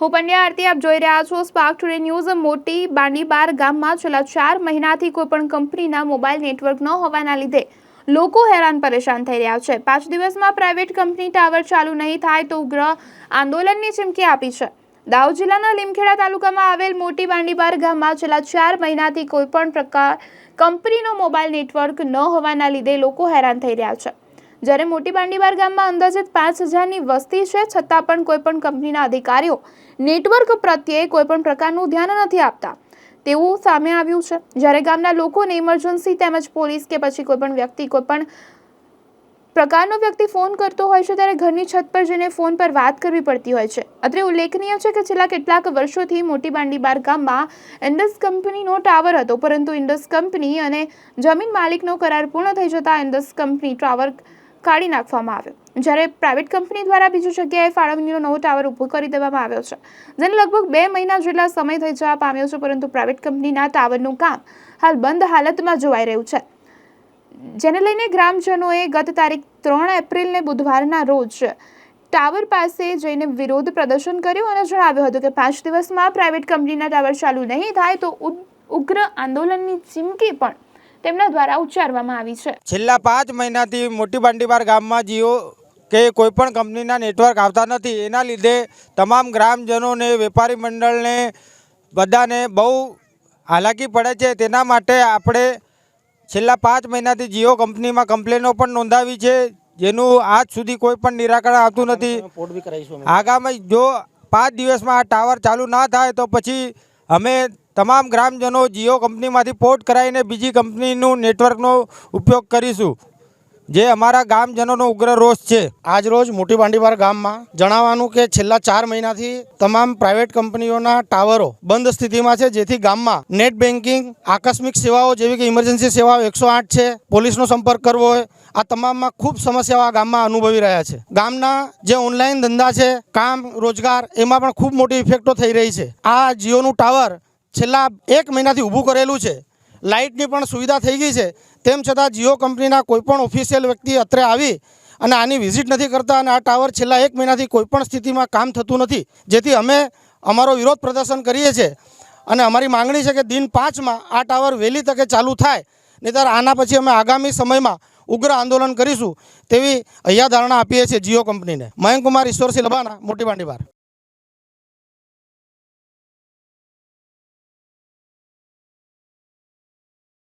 હું પંડ્યા આરતી, આપ જોઈ રહ્યા છો સ્પાર્ક ટુડે ન્યૂઝ મોટી બાંડીબાર ગામમાં છેલ્લા ચાર મહિનાથી કોઈપણ કંપનીના મોબાઈલ નેટવર્ક ન હોવાના લીધે લોકો હેરાન પરેશાન થઈ રહ્યા છે. પાંચ દિવસમાં પ્રાઇવેટ કંપની ટાવર ચાલુ નહીં થાય તો ઉગ્ર આંદોલનની ચીમકી આપી છે. દાહોદ જિલ્લાના લીમખેડા તાલુકામાં આવેલ મોટી બાંડીબાર ગામમાં છેલ્લા ચાર મહિનાથી કોઈપણ પ્રકાર કંપનીનો મોબાઈલ નેટવર્ક ન હોવાના લીધે લોકો હેરાન થઈ રહ્યા છે. જ્યારે મોટી બાંડીબાર ગામમાં અંદાજિત પાંચ હજારની વસ્તી છે, છતાં પણ કોઈપણ કંપનીના અધિકારીઓ નેટવર્ક પ્રત્યે કોઈપણ પ્રકારનું ધ્યાન નથી આપતા. તેવું સામે આવ્યું છે. જ્યારે ગામના લોકોને ઇમરજન્સી તેમજ પોલીસ કે પછી કોઈપણ વ્યક્તિ કોઈપણ પ્રકારનો વ્યક્તિ ફોન કરતો હોય છે, ત્યારે ઘરની છત પર જઈને ફોન પર વાત કરવી પડતી હોય છે. અત્રે ઉલ્લેખનીય છે કે છેલ્લા કેટલાક વર્ષોથી મોટી બાંડીબાર ગામમાં ઇન્ડસ કંપનીનો ટાવર હતો, પરંતુ ઇન્ડસ કંપની અને જમીન માલિકનો કરાર પૂર્ણ થઈ જતાં ઇન્ડસ કંપની ટાવર કાઢી નાખવામાં આવ્યો. જ્યારે પ્રાઇવેટ કંપની દ્વારા બીજી જગ્યાએ ફાળવણીનો નવો ટાવર ઊભો કરી દેવામાં આવ્યો છે, જેને લગભગ બે મહિના જેટલા સમય થઈ જવા પામ્યો છે, પરંતુ પ્રાઇવેટ કંપનીના ટાવરનું કામ હાલ બંધ હાલતમાં જોવાઈ રહ્યું છે. જેને લઈને ગ્રામજનોએ ગત તારીખ ત્રણ એપ્રિલને બુધવારના રોજ ટાવર પાસે જઈને વિરોધ પ્રદર્શન કર્યું અને જણાવ્યું હતું કે પાંચ દિવસમાં પ્રાઇવેટ કંપનીના ટાવર ચાલુ નહીં થાય તો ઉગ્ર આંદોલનની ચીમકી પણ તેમના દ્વારા ઉચ્ચારવામાં આવી છે. છેલ્લા પાંચ મહિનાથી મોટી બાંડીબાર ગામમાં જીઓ કે કોઈપણ કંપનીના નેટવર્ક આવતા નથી. એના લીધે તમામ ગ્રામજનોને વેપારી મંડળને બધાને બહુ હાલાકી પડે છે. તેના માટે આપણે છેલ્લા પાંચ મહિનાથી જીઓ કંપનીમાં કમ્પ્લેનો પણ નોંધાવી છે જેનું આજ સુધી કોઈ પણ નિરાકરણ આવતું નથી. આગામી જો પાંચ દિવસમાં આ ટાવર ચાલુ ના થાય તો પછી અમે તમામ ગ્રામજનો જીઓ કંપનીમાંથી પોર્ટ કરાવીને બીજી કંપનીનું નેટવર્કનો ઉપયોગ કરીશું, જે અમારા ગામજનોનો ઉગ્ર રોષ છે. આજ રોજ મોટી બાંડીવાર ગામમાં જણાવવાનું કે છેલ્લા ચાર મહિનાથી તમામ પ્રાઇવેટ કંપનીઓના ટાવરો બંધ સ્થિતિમાં છે, જેથી ગામમાં નેટ બેન્કિંગ આકસ્મિક સેવાઓ જેવી કે ઇમરજન્સી સેવાઓ એકસો આઠ છે, પોલીસનો સંપર્ક કરવો હોય, આ તમામમાં ખૂબ સમસ્યાઓ આ ગામમાં અનુભવી રહ્યા છે. ગામના જે ઓનલાઈન ધંધા છે, કામ, રોજગાર, એમાં પણ ખૂબ મોટી ઇફેક્ટો થઈ રહી છે. આ જીઓનું ટાવર છેલ્લા એક મહિનાથી ઊભું કરેલું છે. લાઇટની પણ સુવિધા થઈ ગઈ છે. તેમ છતાં જીઓ કંપનીના કોઈપણ ઓફિશિયલ વ્યક્તિ અત્રે આવી અને આની વિઝિટ નથી કરતા અને આ ટાવર છેલ્લા એક મહિનાથી કોઈપણ સ્થિતિમાં કામ થતું નથી. જેથી અમે અમારો વિરોધ પ્રદર્શન કરીએ છીએ. અને અમારી માંગણી છે કે દિન પાંચમાં આ ટાવર વહેલી તકે ચાલુ થાય. નહીંતર આના પછી અમે આગામી સમયમાં ઉગ્ર આંદોલન કરીશું તેવી અહીંયા ધારણા આપીએ છીએ જીઓ કંપનીને. મયંકુમાર ઈશ્વરસિંહ લબાના, મોટી બાંડીબાર